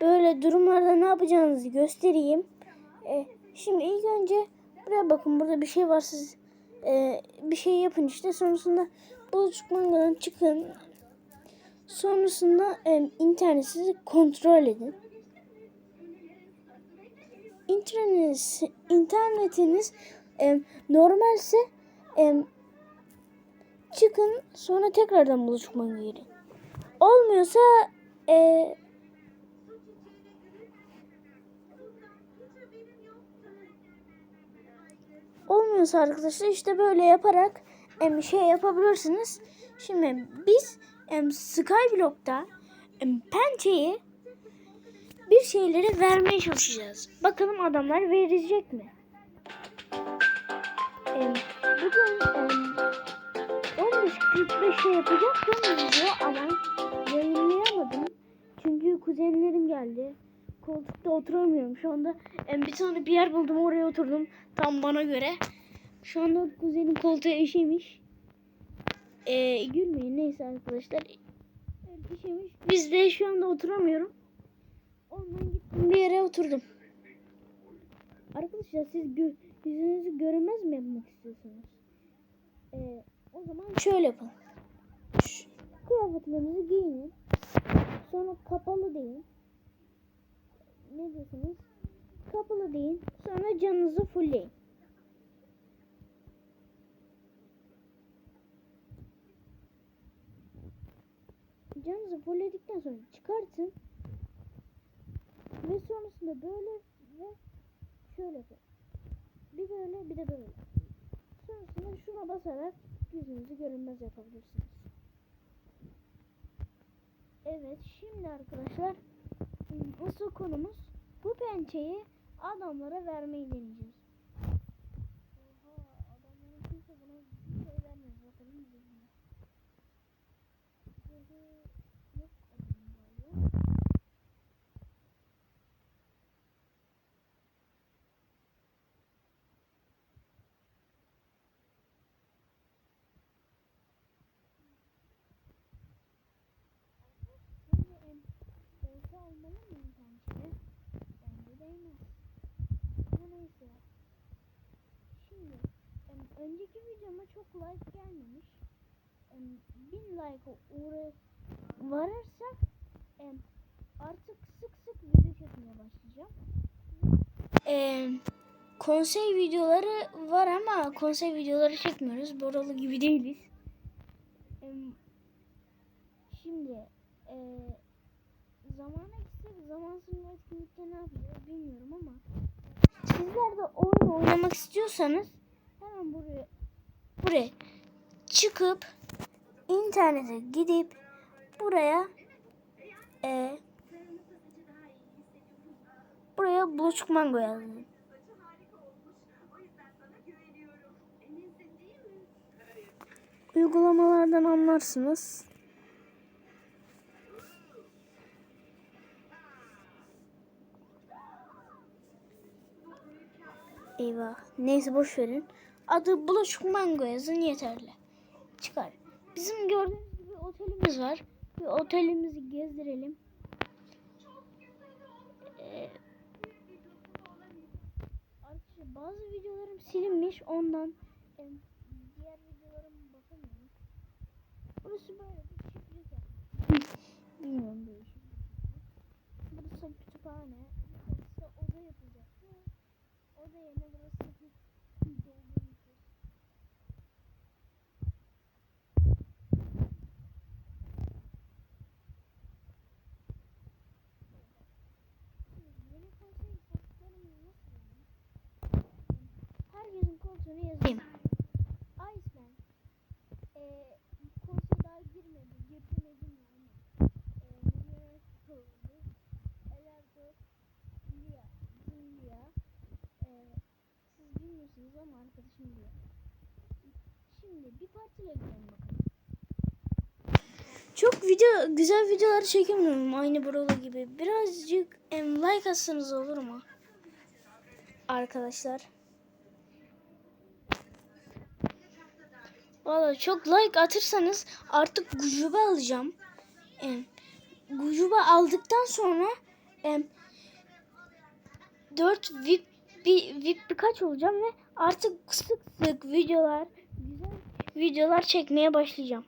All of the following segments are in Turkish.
böyle durumlarda ne yapacağınızı göstereyim. E, şimdi ilk önce buraya bakın burada bir şey var siz e, bir şey yapın işte sonrasında bulaşık mangadan çıkın. Sonrasında e, internetinizi kontrol edin. İnternetiniz, internetiniz e, normalse e, çıkın sonra tekrardan bulaşık manga girin. Olmuyorsa e, olmuyorsa arkadaşlar işte böyle yaparak em, şey yapabilirsiniz. Şimdi biz em, Skyblock'ta em, pençeyi bir şeyleri vermeye çalışacağız. Bakalım adamlar verecek mi? Em, bugün em, 15.45'te yapacaktım video ama yayınlayamadım. Çünkü kuzenlerim geldi. Koltukta oturamıyorum şu anda. Em, bir tane bir yer buldum oraya oturdum. Tam bana göre. Şu anda kuzenim koltuğa işemiş. Ee, gülmeyin neyse arkadaşlar. İşemiş. Biz de şu anda oturamıyorum. Ondan gittim bir yere oturdum. Arkadaşlar siz gö yüzünüzü görünmez mi yapmak istiyorsunuz? Ee, o zaman şöyle. Şu kıyafetlerinizi giyinin. Sonra kapalı deyin. Ne diyorsunuz? Kapalı deyin. Sonra canınızı fullleyin. Canınızı fullledikten sonra çıkartın. Ve sonrasında böyle ve şöyle yapın. Bir böyle bir de böyle. Sonrasında şuna basarak yüzünüzü görünmez yapabilirsiniz. Evet şimdi arkadaşlar asıl konumuz bu pençeyi adamlara vermeyi deneyeceğiz. Oha adamların kimse buna bir şey vermez bakalım yüzüne. Zırhı yok adamın galiba. Şimdi em, olsa almalı mıyım pençeye? Bence değmez. Ama neyse. Şimdi em, önceki videoma çok like gelmemiş. Em, bin like uğra varırsak artık sık sık video çekmeye başlayacağım. Em, konsey videoları var ama konsey videoları çekmiyoruz. Boralı gibi değiliz. Em, şimdi eee zamana gitsek zaman sınırı etkinlikte ne yapacağız bilmiyorum ama sizler de oyun oynamak istiyorsanız hemen buraya buraya çıkıp internete gidip buraya eee buraya bulaşık mango yazın. Uygulamalardan anlarsınız. Eyvah. Neyse boş verin. Adı Bulaşık Mango yazın yeterli. Çıkar. Bizim gördüğünüz gibi otelimiz var. Bir otelimizi gezdirelim. Ee, arkadaşlar bazı videolarım silinmiş ondan em, diğer videolarıma bakamıyorum. Burası böyle bir çiftlik yani. Bilmiyorum değişik. Burası kütüphane. Burası oda yapacaktı. Oda yerine burası Kontrolünü yazayım. Iceman. Eee konsey daha girmedi. Ama. Eee Milyoner oldu. Elerdo. Lia. Lia. Eee siz bilmiyorsunuz ama arkadaşım biliyor. Şimdi bir partiyle gidelim bakalım. Çok video güzel videolar çekemiyorum aynı buralı gibi. Birazcık em, like atsanız olur mu? Arkadaşlar. Valla çok like atırsanız artık Gujuba alacağım. Em, Gujuba aldıktan sonra em, 4 VIP bir VIP birkaç olacağım ve artık sık sık videolar güzel videolar çekmeye başlayacağım.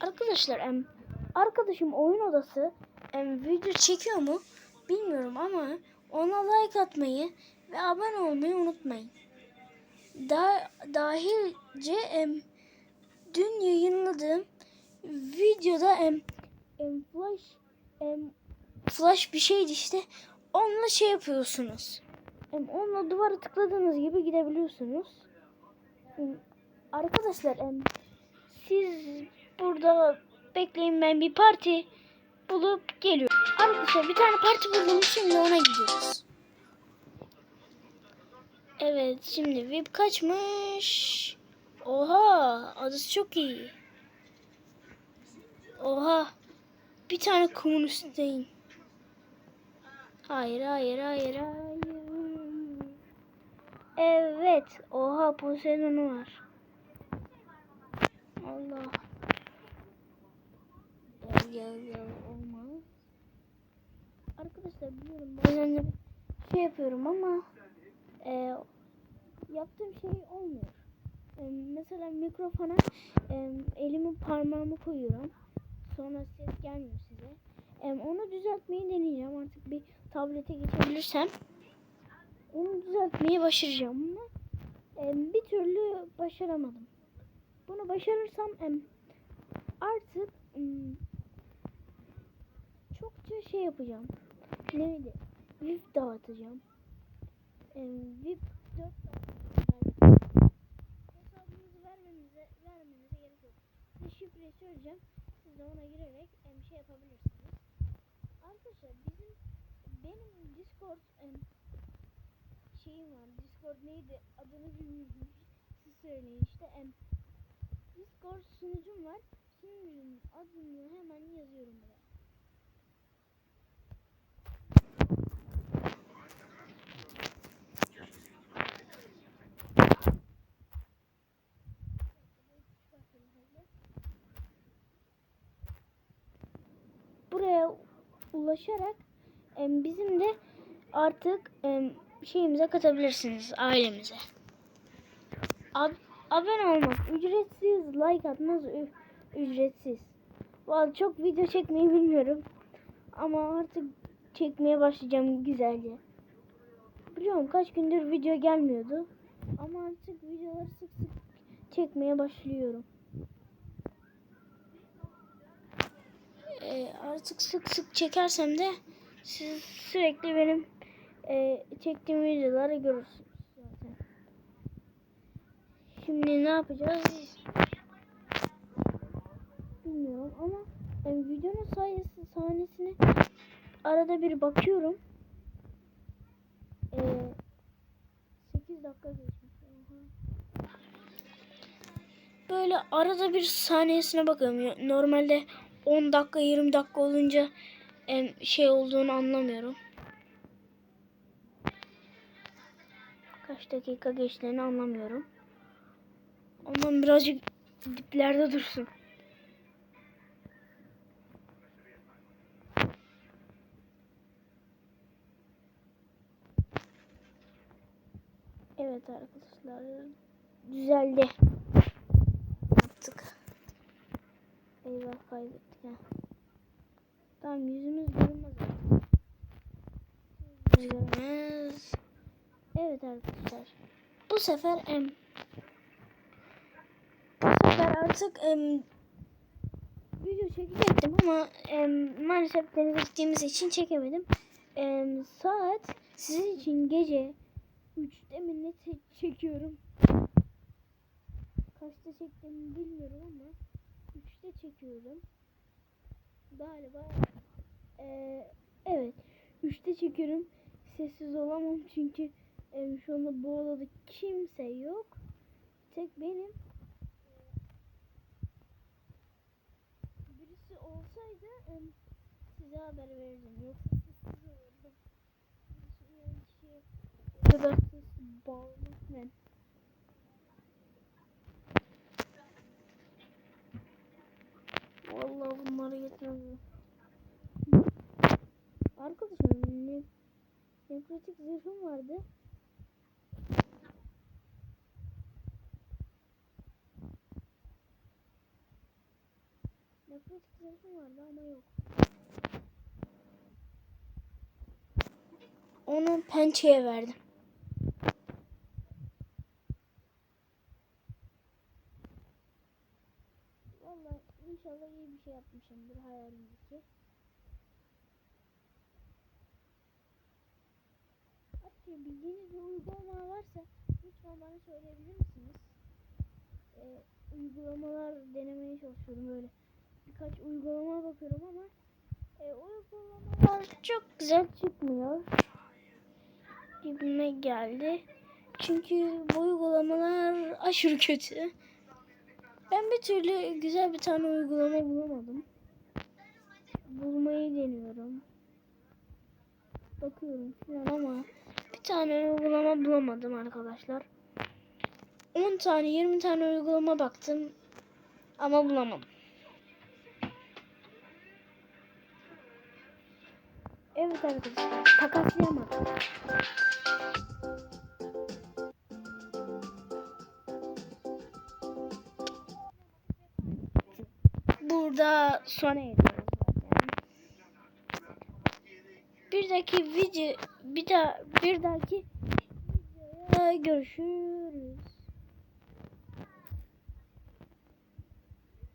Arkadaşlar em, arkadaşım oyun odası em, video çekiyor mu bilmiyorum ama ona like atmayı ve abone olmayı unutmayın. Da, dahilce em, dün yayınladığım videoda em, em, flash em, flash bir şeydi işte onunla şey yapıyorsunuz. Em, onunla duvara tıkladığınız gibi gidebiliyorsunuz. Em, arkadaşlar em, siz burada bekleyin ben bir parti bulup geliyorum. Arkadaşlar bir tane parti buldum şimdi ona gidiyoruz. Evet şimdi VIP kaçmış? Oha adası çok iyi. Oha bir tane komünisteyim. Hayır hayır hayır hayır. Evet oha Poseidon var. Allah. Gel gel gel. Arkadaşlar biliyorum bazen de şey yapıyorum ama e, yaptığım şey olmuyor. E, mesela mikrofona e, elimi parmağımı koyuyorum. Sonra ses gelmiyor size. E, onu düzeltmeyi deneyeceğim artık bir tablete geçebilirsem. Onu düzeltmeyi başaracağım ama e, bir türlü başaramadım. Bunu başarırsam e, artık hmm, çokça şey yapacağım. Neydi? VIP dağıtacağım. Ee, VIP 4 dağıtacağım. Hesabınızı vermenize, vermenize gerek yok. Size şifreyi söyleyeceğim. Siz de ona girerek em, şey yapabilirsiniz. Arkadaşlar bizim benim Discord em, şeyim var. Discord neydi? Adını bilmiyorum. Siz söyleyin işte. Em, Discord sunucum var. Sunucunun adını hemen yazıyorum buraya. Buraya ulaşarak bizim de artık şeyimize katabilirsiniz ailemize. Ab abone olmak ücretsiz, like atmanız ü- ücretsiz. Vallahi çok video çekmeyi bilmiyorum. Ama artık çekmeye başlayacağım güzelce. Biliyorum kaç gündür video gelmiyordu. Ama artık videoları sık sık çekmeye başlıyorum. Ee, artık sık sık çekersem de siz sürekli benim e, çektiğim videoları görürsünüz zaten. Şimdi ne yapacağız? Bilmiyorum ama e, videonun sayısı sahnesine arada bir bakıyorum. E, 8 dakika geçmiş. Böyle arada bir saniyesine bakıyorum. Normalde 10 dakika 20 dakika olunca şey olduğunu anlamıyorum. Kaç dakika geçtiğini anlamıyorum. Ondan birazcık diplerde dursun. Evet arkadaşlar düzeldi. Yaptık. Eyvah kaybettik ha. Tamam yüzümüz görünmez. Yüzümüz. Evet arkadaşlar. Bu sefer em bu sefer artık em video çekecektim ama em, maalesef denize gittiğimiz için çekemedim. Em, saat sizin için gece 3'te mi ne çe- çekiyorum? Kaçta çektiğimi bilmiyorum ama 3'te çekiyorum. Galiba eee, evet 3'te çekiyorum. Sessiz olamam çünkü em, şu anda bu odada kimse yok. Tek benim. Birisi olsaydı em, size haber verirdim. Yoksa sessiz olurdu. Birisi uyan kişiye o kadar Bağlamak? Vallahi bunları yetmez. Arkadaşlar ne? Nekrotik zırhım vardı. Nekrotik zırhım vardı ama yok. Onu pençeye verdim. İnşallah iyi bir şey yapmışımdır hayalimdeki. Hatta bildiğiniz bir uygulama varsa lütfen bana söyleyebilir misiniz? Ee, uygulamalar denemeye çalışıyorum böyle. Birkaç uygulama bakıyorum ama e, uygulamalar çok güzel çıkmıyor. Gibime geldi. Çünkü bu uygulamalar aşırı kötü. Ben bir türlü güzel bir tane uygulama bulamadım. Bulmayı deniyorum. Bakıyorum falan ama bir tane uygulama bulamadım arkadaşlar. 10 tane 20 tane uygulama baktım ama bulamadım. Evet arkadaşlar takaslayamadım. Burada sona eriyoruz zaten. Bir dahaki video bir daha bir dahaki videoya görüşürüz.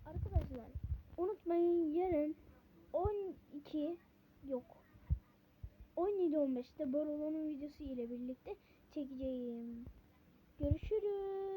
Arkadaşlar unutmayın yarın 12 yok 17-15'te Barolo'nun videosu ile birlikte çekeceğim. Görüşürüz.